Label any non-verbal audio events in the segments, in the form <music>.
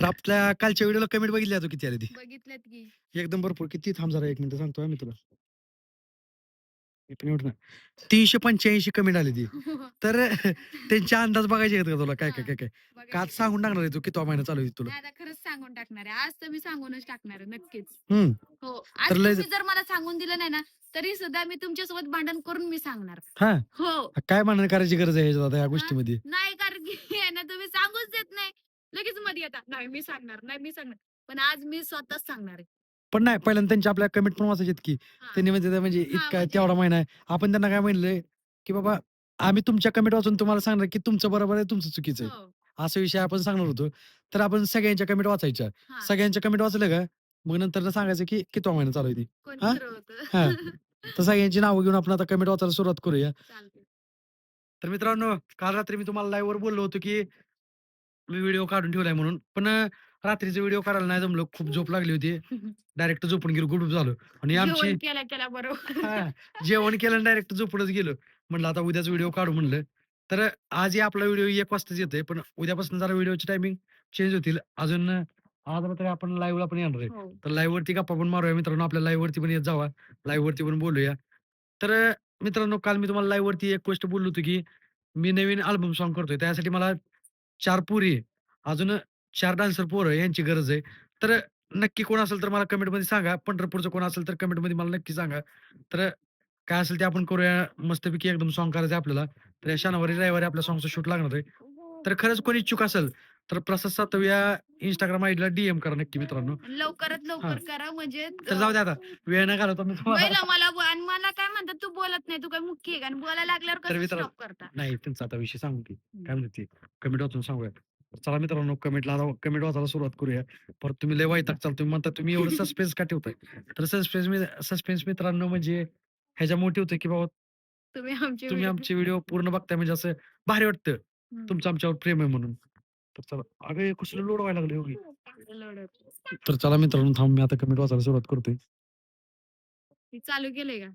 तर आपल्या कालच्या व्हिडिओला कमेंट बघितली तू किती आली ती? बघितल्यात की. एकदम भरपूर. किती? थांब जरा एक मिनिट सांगतो मी तुला. एक मिनिट ना तीनशे पंच्याऐंशी कमेंट आली ती. <laughs> तर त्यांचे अंदाज बघायचे आहेत का तुला? काय काय काय काय? बघा का आज की. सांगून टाकणार आहे तू? किती महिना चालू आहे तुला? खरंच सांगून टाकणार आहे. आज तर मी सांगूनच टाकणार आहे नक्कीच. हम्म हो. आज तर लय- तुम्ही जर मला सांगून दिलं नाही ना तरी सुद्धा मी तुमच्यासोबत भांडण करून मी सांगणार. हा. हो. काय म्हणणं करायची गरज आहे ह्याच्यात आता या गोष्टीमध्ये? नाही कारण की <laughs> आहे ना तुम्ही सांगूच देत नाही. लगेच मध्ये येतात. नाही मी सांगणार नाही मी सांगणार. पण आज मी स्वतःच सांगणार आहे. पण नाही पहिल्यांदा त्यांची आपल्या कमेंट पण वाचायची की हा. त्यांनी म्हणजे म्हणजे इतका म्हणजे- तेवढा महिना आहे. आपण त्यांना काय म्हणलंय की बाबा आम्ही तुमच्या कमेंट वाचून तुम्हाला सांगणार की तुमचं बरोबर आहे तुमचं चुकीचं आहे. हो, असा विषय आपण सांगणार होतो. तर आपण सगळ्यांच्या कमेंट वाचायच्या. हा. सगळ्यांच्या कमेंट वाचलं का? मग नंतर सांगायचं की किती महिना चालू आहे ती? कोण हा? होतं. तर सगळ्यांची नावं घेऊन आपण आता कमेंट वाचायला सुरुवात करूया. तर मित्रांनो काल रात्री मी तुम्हाला लाईव्ह वर बोललो होतो की मी व्हिडिओ काढून ठेवलाय म्हणून. पण अं, रात्रीचा व्हिडिओ काढायला नाही जमलो. खूप झोप लागली होती. डायरेक्ट झोपून गेलो गुडूप झालो. आणि आमची जेवण केल्या केल्या बरोबर. हा, जेवण केलं डायरेक्ट झोपूनच गेलो. म्हणलं आता उद्याच व्हिडिओ काढू म्हणलं. तर आजही आपला व्हिडिओ एक वाजताच येतोय. पण उद्यापासून जरा व्हिडिओची टायमिंग चेंज होतील. अजून आज तरी आपण लाईव्हला पण येणार आहे. हो. तर लाईव्ह वरती गप्पा पण मारूया मित्रांनो. आपल्या लाईव्ह वरती पण येत जावा. लाईव्ह वरती पण बोलूया. तर अं, मित्रांनो काल मी तुम्हाला लाईव्ह वरती एक गोष्ट बोललो होतो की मी नवीन अल्बम सॉन्ग करतोय. त्यासाठी मला चार पुरी अजून चार डान्सर पोरं यांची गरज आहे. तर नक्की कोण असेल तर मला कमेंटमध्ये सांगा. पंढरपूरचं कोण असेल तर कमेंटमध्ये मला नक्की सांगा. तर काय असेल ते आपण करूया. मस्तपैकी एकदम सॉन्ग करायचं आहे आपल्याला. तर या शनिवारी रविवारी आपल्या सॉंगचं शूट लागणार आहे. तर खरंच कोणी इच्छुक असेल तर प्रसाद सातव या इंस्टाग्राम आयडीला डीएम करा नक्की मित्रांनो. लवकरात लवकर करा म्हणजे तर जाऊ दे आता. वेळ नाही घालवतो मी तुम्हाला. पहिलं मला बो- आणि मला काय म्हणतात तू बोलत नाही तू काय मुख्य आहे का? आणि बोलायला लागल्यावर तर कसं मित्रांनो, स्टॉप करता? नाही त्यांचा आता विषय सांगू की. काय म्हणते कमेंट वाचून सांगूया. चला मित्रांनो कमेंटला कमेंट वाचायला सुरुवात करूया. परत तुम्ही लय वाईटाक चाल तुम्ही म्हणता तुम्ही एवढं सस्पेन्स का ठेवताय? तर सस्पेन्स सस्पेन्स मित्रांनो म्हणजे ह्याच्या मोठी होते की बाबा तुम्ही आमचे तुम्ही व्हिडिओ- आमचे व्हिडिओ पूर्ण बघताय म्हणजे असं भारी वाटतं. हम्म. तुमचं आमच्यावर प्रेम आहे म्हणून. तर चला. अरे कसलं लोड व्हायला लागले होगी लढत. तर चला मित्रांनो थांब मी आता कमेंट वाचायला सुरुवात करतोय. हे चालू केलंय का?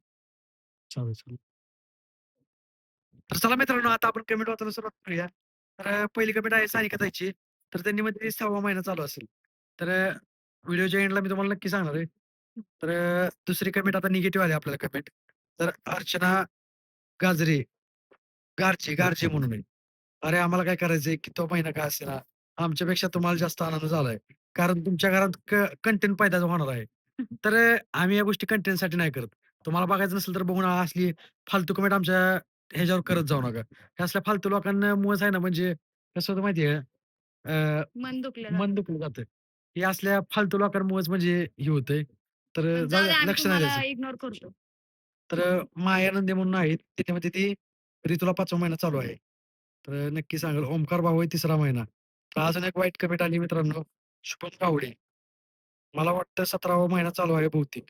चालेल चालेल. तर चला मित्रांनो आता आपण कमेंट वाचायला सुरुवात करूया. तर पहिली कमेंट आहे सानिका ताईची तर त्यांनी मध्ये सहावा महिना चालू असेल. तर व्हिडिओच्या एंडला मी तुम्हाला नक्की सांगणार आहे. तर दुसरी कमेंट आता निगेटिव्ह आली आपल्याला कमेंट. तर अर्चना गाजरे. गारचे गारचे म्हणून आहे. अरे आम्हाला काय करायचंय की तो महिना काय असेल आमच्यापेक्षा तुम्हाला जास्त आनंद झालाय. कारण तुमच्या घरात कंटेंट पैदा होणार आहे. <laughs> तर अं, आम्ही या गोष्टी कंटेंटसाठी नाही करत. तुम्हाला बघायचं नसेल तर बघून असली फालतू कमेंट आमच्या ह्याच्यावर करत जाऊ नका. हे असल्या फालतू लोकांना मुळेच आहे ना म्हणजे कसं होतं माहितीये अं, मन दुखलं मन जातं. दुखलं जातं. हे असल्या फालतू लोकांमुळेच म्हणजे हे होतंय. तर पण जाऊ जाऊ दे, द्या, आम्ही लक्ष नाही तुम्हाला द्यायचं. इग्नोर करतो. तर माया नंदे म्हणून आहेत. त्याच्यामध्ये ती ऋतूला पाचवा महिना चालू आहे. तर नक्की सांगाल. ओमकार भाऊ आहे तिसरा महिना. तर अजून एक वाईट कमेंट आली मित्रांनो. शुभम गावडे मला वाटतं सतरावा महिना चालू आहे बहुतेक.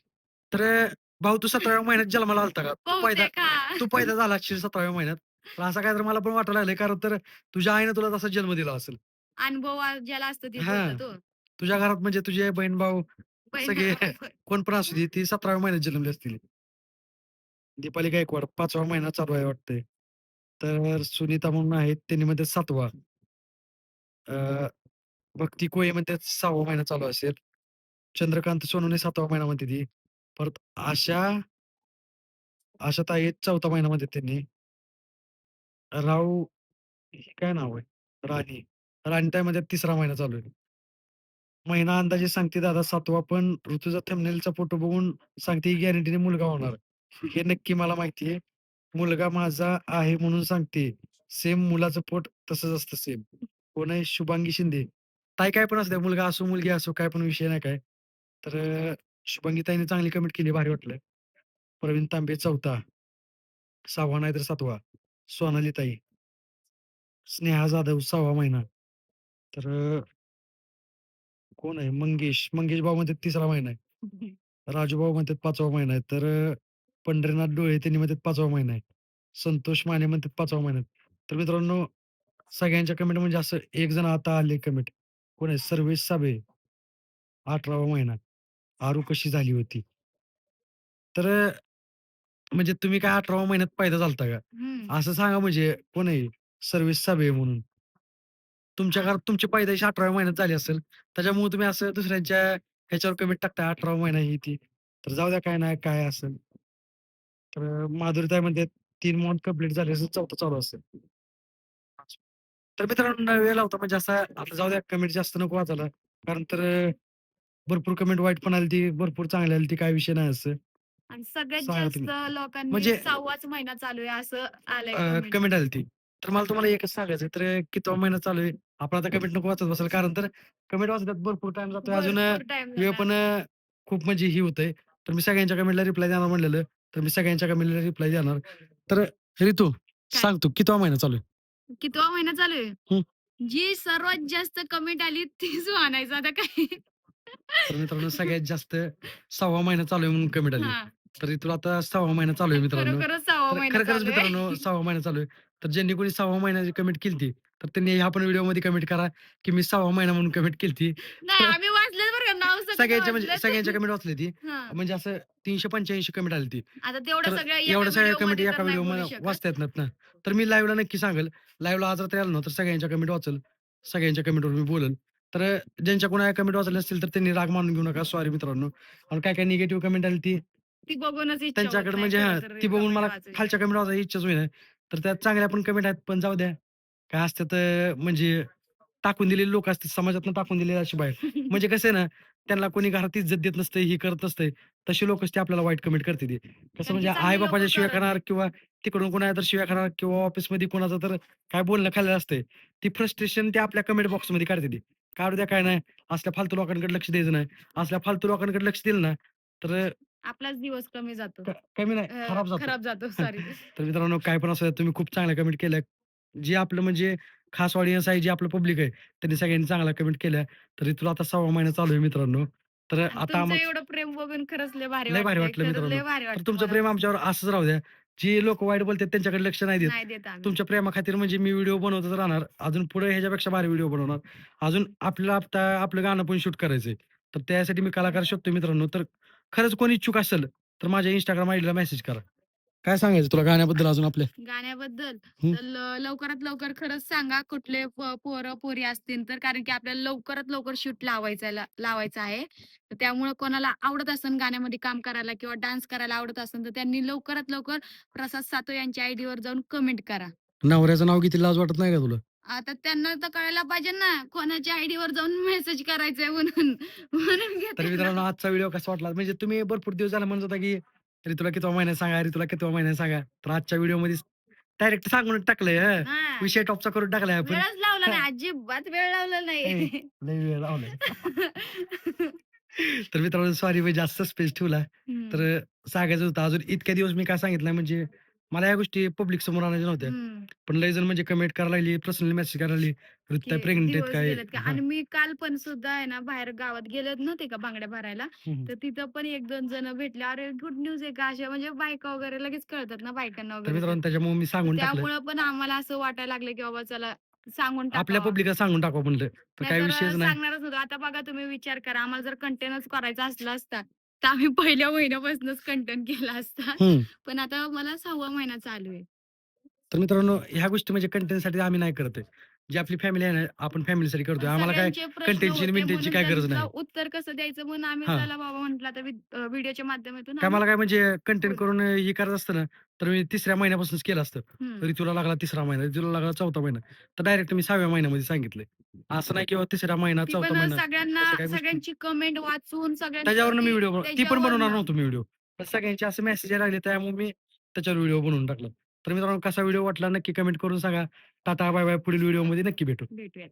तर भाऊ तू सतराव्या महिन्यात जन्माला आलता का? तू पैदा बहुतेक हा. तू पैदा झाला असशील सतराव्या महिन्यात. तर असं काय तर मला पण वाटायला लागलंय. कारण तर तुझ्या आईने तुला तसा जन्म दिला असेल. अनुभव आ- ज्याला असतो हा. तो. तुझ्या घरात म्हणजे तुझे बहीण भाऊ पण- सगळे कोण पण असू दे ती सतराव्या महिन्यात जन्मली असतील. दीपाली गायकवाड पाचवा महिना चालू आहे वाटतंय. तर सुनीता म्हणून आहेत त्यांनी मध्ये सातवा. अं, भक्ती कोळे मध्ये सहावा महिना चालू असेल. चंद्रकांत सोनवणे सातवा महिना म्हणते ती. परत आशा आशा ताई चौथा महिना मध्ये त्यांनी. राव हे काय नाव आहे? राणी. राणीताई मध्ये तिसरा महिना चालू आहे. महिना अंदाजे सांगते दादा सातवा पण ऋतूचा थंबनेलचा फोटो बघून सांगते गॅरंटीने मुलगा होणार. हे नक्की मला माहिती आहे. मुलगा माझा आहे म्हणून सांगते. सेम मुलाचं पोट तसंच असतं सेम. कोण आहे? शुभांगी शिंदे. ताई काय पण असते मुलगा असो मुलगी असो काय पण विषय नाही काय. तर अं, शुभांगी ताईने चांगली कमेंट केली भारी वाटलं. प्रवीण तांबे चौथा. सहावा नाही तर सातवा. सोनाली ताई. स्नेहा जाधव सहावा महिना. तर अं, कोण आहे? मंगेश. मंगेश भाऊ मध्ये तिसरा महिना आहे. <laughs> राजूभाऊ म्हणतात पाचवा महिना आहे. तर अं, पंढरीनाथ डोळे त्यांनी म्हणतात पाचवा महिना आहे संतोष माने म्हणतात पाचवा महिना आहे तर मित्रांनो सगळ्यांच्या कमेंट म्हणजे असं एक जण आता आले कमेंट कोण आहे सर्वेश साबे अठरावा महिना आरू कशी झाली होती तर अं, म्हणजे तुम्ही काय अठरावा महिन्यात पैदा झालता का हम्म. असं सांगा म्हणजे कोण आहे सर्व्हिस साबे म्हणून तुमच्या हां. घरात तुमची पैदाइश 18व्या महिन्यात झाली असेल. त्याच्यामुळे तुम्ही असं दुसऱ्यांच्या ह्याच्यावर कमेंट टाकताय 18वा महिना ही ती. तर जाऊ द्या काय नाही काय असेल. तर अ, माधुरीताईमध्ये 3 मंथ कंप्लीट झाले चौथं चालू असेल. तर मित्रांनो वेळ लावता म्हणजे असा आता जाऊ द्या कमेंट जास्त नको वाचायला. कारण तर भरपूर कमेंट वाईट पण आलती, भरपूर चांगली आलती, काही विषय नाही असं. आणि सगळ्यात सांगा जास्त. लोकांनी म्हणजे 6वाच महिना चालू आहे असं आलंय कमेंट. कमेंट आलती. तर मला तुम्हाला एकच सांगायचं तर अ, कितवा महिना चालू आहे. आपण आता कमेंट नको वाचत बसायला कारण तर कमेंट वाचण्यात भरपूर टाईम जातोय. अजून वेळ. पण खूप म्हणजे ही होतंय. तर मी सगळ्यांच्या कमेंटला रिप्लाय देणार म्हणलेलं. तर मी सगळ्यांच्या कमेंटला रिप्लाय देणार. तर काय? सांग तू कितवा महिना चालू आहे? कितवा महिना चालू आहे? जी सर्वात जास्त कमेंट आली तीच म्हणायचं आता काय. तर मित्रांनो सगळ्यात जास्त 6वा महिना चालू आहे म्हणून कमेंट आली. हां. तर तुला आता 6वा महिना चालू आहे मित्रांनो. खरोखरच 6वा तर महिना खरोखरच चालू आहे. मित्रांनो 6वा महिना चालू आहे. तर ज्यांनी कोणी 6वा महिन्याची कमेंट केलती, तर त्यांनी ह्या पण व्हिडिओमध्ये कमेंट करा, की मी 6वा महिना म्हणून कमेंट केलती. नाही आम्ही वाचलेत नाव सगळं सगळ्यांच्या म्हणजे. सगळ्यांच्या कमेंट वाचली ती. हां. म्हणजे असं 385 कमेंट आली आता तेवढं तर सगळं एवढ्या सगळ्या कमेंट एका व्हिडिओ. वाचता येत नाहीत ना. तर मी लाईव्हला नक्की सांगेल. लाईव्हला आज रात्री आलो ना, तर सगळ्यांच्या कमेंट वाचेल. सगळ्यांच्या कमेंटवर मी बोलेल. तर ज्यांच्या कोणा कमेंट वाचल्या नसतील, तर त्यांनी राग मानून घेऊ नका. सॉरी मित्रांनो. आणि काय काय निगेटिव्ह कमेंट आली ती ती बघूनच इच्छा होत त्यांच्याकडे नाही म्हणजे खरं हां, तर ती बघून मला वाचायची. खालच्या कमेंट वाचायची इच्छाच होईना. तर त्यात चांगल्या पण कमेंट आहेत, पण जाऊ द्या. काय असतात म्हणजे टाकून दिलेली लोक असतात समाजातनं टाकून दिलेली अशी बाहेर. <laughs> म्हणजे कसं आहे ना, त्यांना कोणी घरात इज्जत देत नसते, हे करत नसते. तशी लोकच ते आपल्याला वाईट कमेंट करते ते. कसं म्हणजे चांगली आई-बापाच्या लोकं शिव्या नाहीत. किंवा तिकडून कोणाला तर शिव्या खाणार किंवा ऑफिसमध्ये कोणाचं तर काय बोलणं खाल्लेलं असतंय. ती फ्रस्ट्रेशन ते आपल्या कमेंट बॉक्समध्ये काढते ती. काढू द्या काय नाही. असल्या फालतू लोकांकडे लक्ष द्यायचं नाही. असल्या फालतू लोकांकडे लक्ष दिलं ना, तर आपलाच दिवस कमी जातो. कमी नाही खराब जातो. खराब जातो <laughs> सॉरी. तर मित्रांनो काय पण असू तुम्ही खूप चांगल्या कमेंट केल्या. जे आपलं म्हणजे खास ऑडियन्स आहे, जे आपलं पब्लिक आहे, त्यांनी सगळ्यांनी चांगल्या कमेंट केल्या. तरी तुला आता 6वा महिना चालू आहे मित्रांनो. तर आता तुमचं आम्हाला एवढं प्रेम बघून खरंच लय भारी लय भारी. वाटलं खरंच मित्रांनो. लय भारी तर तुमचं मला. प्रेम आमच्यावर असंच राहू द्या. जी लोकं वाईट बोलतात त्यांच्याकडे लक्ष नाही देत. नाही देत आम्ही. तुमच्या प्रेमाखातीर म्हणजे मी व्हिडिओ बनवतच राहणार. अजून पुढे ह्याच्यापेक्षा भारी व्हिडिओ बनवणार. अजून आपल्याला आता आपलं गाणं पण शूट करायचंय. तर त्यासाठी मी कलाकार शोधतोय मित्रांनो. तर खरंच कोणी इच्छुक असेल, तर माझ्या Instagram आयडीला मेसेज करा. काय सांगायचं तुला गाण्याबद्दल अजून आपल्या? गाण्याबद्दल. तर ल लवकरात लवकर खरंच सांगा कुठले प पोरं-पोरी असतील तर कारण की आपल्याला लवकरात लवकर शूट लावायचा लावायचा आहे. तर त्यामुळे कोणाला आवडत असेल गाण्यामध्ये काम करायला किंवा डान्स करायला आवडत असेल, तर त्यांनी लवकरात लवकर प्रसाद सातो यांच्या आयडीवर जाऊन कमेंट करा. नवऱ्याचं नाव घेतली लाज वाटत नाही का तुला? आता त्यांना तर कळायला पाहिजे ना, कोणाच्या आयडीवर जाऊन मेसेज करायचंय म्हणून. म्हणून तर घेते मित्रांनो ना. आजचा व्हिडिओ कसा वाटला? म्हणजे तुम्ही भरपूर दिवस झाले म्हणत होता, की "अरे तुला कितवा महिना आहे सांगा, अरे तुला कितवा महिना आहे सांगा." तर आजच्या व्हिडिओमध्ये डायरेक्ट सांगून टाकलंय हं. हां. विषय टॉपचा करून टाकलाय आपण. वेळच लावला नाही. अजिबात वेळ लावला नाही. वेळ लावलाय. <laughs> तर मित्रांनो सॉरी मी जास्त स्पेस ठेवला. तर सांगायचं होतं अजून इतक्या दिवस मी काय सांगितलं म्हणजे मला या गोष्टी पब्लिक समोर आणायच्या नव्हत्या. हं. पण लय जण म्हणजे कमेंट करायला लागली, पर्सनली मेसेज करायला लागली, "ऋतुताई की प्रेग्नंट आहेत दिवस काय?" गेलेत का? हां. आणि मी काल पण सुद्धा आहे ना बाहेर गावात गेलेत नव्हते का बांगड्या भरायला, हं, हं. तर तिथं पण 1-2 जण भेटले. "अरे गुड न्यूज आहे का?" अशा म्हणजे बायका वगैरे लगेच कळतात ना बायकांना तर वगैरे तर. मित्रांनो त्याच्यामुळे मी सांगून टाकलं. त्यामुळं पण आम्हाला असं वाटायला लागलं की बाबा चला सांगून आपल्या टाकावं. पब्लिकला सांगून टाकावं म्हणलं. तर काही नाहीतर विषयच नाही. सांगणारच नव्हतो. आता बघा तुम्ही विचार करा, आम्हाला जर कंटेनच करायचा असला असता, तर आम्ही पहिल्या महिन्यापासूनच कंटेंट केला असता. हं. पण आता मला 6वा महिना चालू आहे. तर मित्रांनो ह्या गोष्टी म्हणजे कंटेंटसाठी आम्ही नाही करत आहे. जी आपली फॅमिली आहे ना, आपण फॅमिलीसाठी करतोय. आम्हाला काय सगळ्यांचे प्रश्न कंटेंटची आणि होते बिंटेंटची म्हणून काय गरज नाही. उत्तर कसं द्यायचं म्हणून आम्ही हां. चला बाबा म्हटलं आता व्हिडिओच्या माध्यमातून काय आम्ही मला काय म्हणजे कंटेंट. करून हे करायचं असतं ना, तर मी तिसऱ्या महिन्यापासूनच केलं असतं. हं. ऋतूला लागला तिसरा महिना, ऋतूला लागला चौथा महिना. तर डायरेक्ट मी 6व्या महिन्यामध्ये सांगितलंय. असं नाही की बाबा तिसरा महिना, ती चौथा पण महिना सगळ्यांना असं काही गोष्टी सगळ्यांची कमेंट वाचून सगळ्यांचं त्याच्यावरनं मी ती व्हिडिओ ती पण बनवणार त्याच्यावरनं नव्हतो मी व्हिडिओ. सगळ्यांचे असे मेसेज यायला लागले त्यामुळे मी त्याच्यावर व्हिडिओ बनवून टाकला. तर मित्रांनो कसा व्हिडिओ वाटला नक्की कमेंट करून सांगा. Tata bye bye. पुढील व्हिडिओमध्ये नक्की भेटू. भेटूयात.